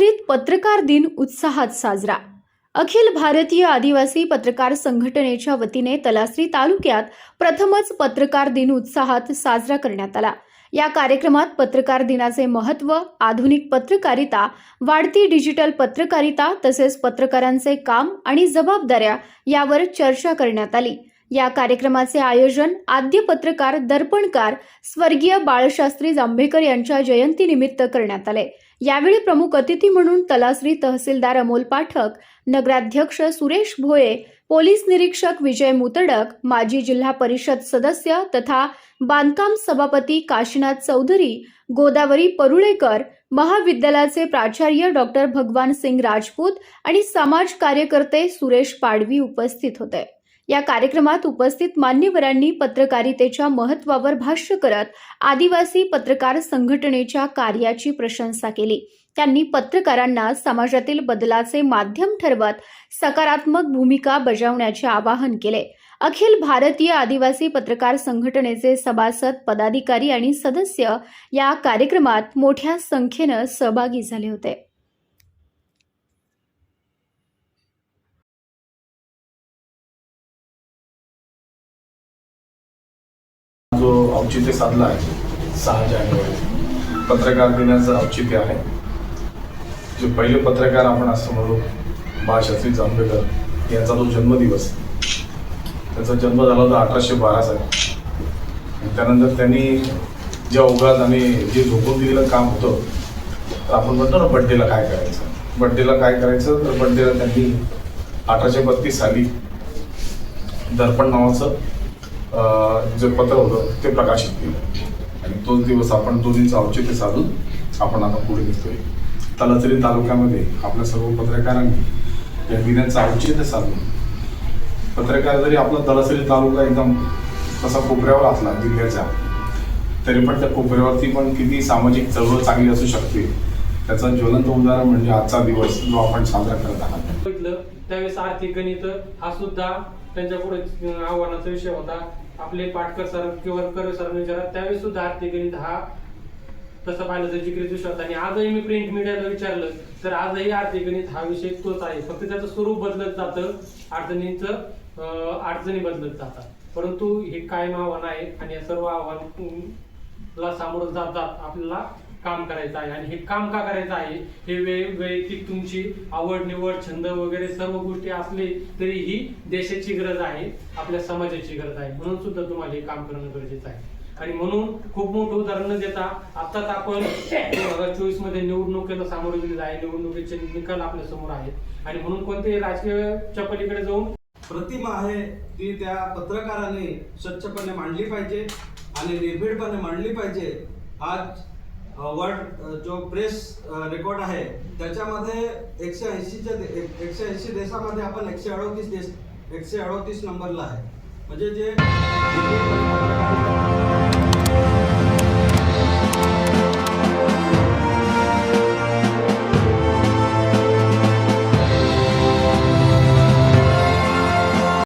तलासरीत पत्रकार दिन उत्साहात साजरा. अखिल भारतीय आदिवासी पत्रकार संघटनेच्या वतीने तलासरी तालुक्यात प्रथमच पत्रकार दिन उत्साहात साजरा करण्यात आला. या कार्यक्रमात पत्रकार दिनाचे महत्त्व आधुनिक पत्रकारिता वाढती डिजिटल पत्रकारिता तसेच पत्रकारांचे काम आणि जबाबदाऱ्या यावर चर्चा करण्यात आली. या कार्यक्रमाचे आयोजन आद्य पत्रकार दर्पणकार स्वर्गीय बाळशास्त्री जांभेकर यांच्या जयंतीनिमित्त करण्यात आले. यावेळी प्रमुख अतिथी म्हणून तलासरी तहसीलदार अमोल पाठक नगराध्यक्ष सुरेश भोये पोलीस निरीक्षक विजय मुतडक माजी जिल्हा परिषद सदस्य तथा बांधकाम सभापती काशीनाथ चौधरी गोदावरी परुळेकर महाविद्यालयाचे प्राचार्य डॉक्टर भगवान सिंग राजपूत आणि समाज कार्यकर्ते सुरेश पाडवी उपस्थित होते. या कार्यक्रमात उपस्थित मान्यवरांनी पत्रकारितेच्या महत्त्वावर भाष्य करत आदिवासी पत्रकार संघटनेच्या कार्याची प्रशंसा केली. त्यांनी पत्रकारांना समाजातील बदलाचे माध्यम ठरवत सकारात्मक भूमिका बजावण्याचे आवाहन केले. अखिल भारतीय आदिवासी पत्रकार संघटनेचे सभासद पदाधिकारी आणि सदस्य या कार्यक्रमात मोठ्या संख्येनं सहभागी झाले होते जो औचित्य साधलं आहे. सहा जानेवारी. पत्रकार दिनाचं औचित्य आहे. जे पहिले पत्रकार आपण असं म्हणू बाळशास्त्री जांभेकर यांचा जो जन्मदिवस. त्याचा जन्म झाला होता अठराशे बारा साली. त्यानंतर त्यांनी जे अवघात आणि जे झोपून दिलेलं काम होतं तर आपण म्हणतो ना बड्डेला काय करायचं? बड्डेला काय करायचं? तर बड्डेला त्यांनी अठराशे बत्तीस साली दर्पण नावाचं जे पत्र होतं ते प्रकाशित केलं. आणि तोच दिवस आपण दोन्हीचं औचित्य साधून आपण आता पुढे निघतोय. तलासरी तालुक्यामध्ये आपल्या सर्व पत्रकारांनी या दिनाचं औचित्य साधून पत्रकार जरी आपला तलासरी तालुका एकदम तसा कोपऱ्यावर असला जिल्ह्याच्या तरी पण त्या कोपऱ्यावरती पण किती सामाजिक चळवळ चांगली असू शकते त्याचं ज्वलंत उदाहरण म्हणजे आजचा दिवस जो आपण साजरा करत आहात. त्यावेळेस आर्थिक गणित हा सुद्धा त्यांच्या पुढे आव्हानाचा विषय होता. आपले पाटकर सर किंवा कर्वे सर विचारत त्यावेळी सुद्धा आर्थिक गणित हा. तसं पाहिलं तर जिक्रीत विषय होता आणि आजही मी प्रिंट मीडियाला विचारलं तर आजही आर्थिक गणित हा विषय तोच आहे. फक्त त्याचं स्वरूप बदलत जातं. अडचणीचं अडचणी बदलत जातात. परंतु हे कायम आव्हान आहे आणि या सर्व आव्हानाला सामोरं जात जात आपल्याला. काम करायचं आहे आणि हे काम का करायचं आहे? हे वैयक्तिक तुमची आवड निवड छंद वगैरे सर्व गोष्टी असले तरी ही देशाची गरज आहे आपल्या समाजाची गरज आहे. म्हणून सुद्धा तुम्हाला हे काम करणं गरजेचं आहे. आणि म्हणून खूप मोठं उदाहरण देता आताच आपण दोन हजार चोवीसमध्ये निवडणुकीला सामोरे गेलेलं आहे. निवडणुकीचे निकाल आपल्यासमोर आहेत. आणि म्हणून कोणतेही राजकीयच्या पलीकडे जाऊन प्रतिमा आहे ती त्या पत्रकाराने स्वच्छपणे मांडली पाहिजे आणि निर्भीडपणे मांडली पाहिजे. आज वर्ल्ड जो प्रेस रेकॉर्ड आहे त्याच्यामध्ये एकशे ऐंशीच्या एकशे ऐंशी देशामध्ये आपण एकशे अडोतीस देश एकशे अडोतीस नंबरला आहे. म्हणजे जे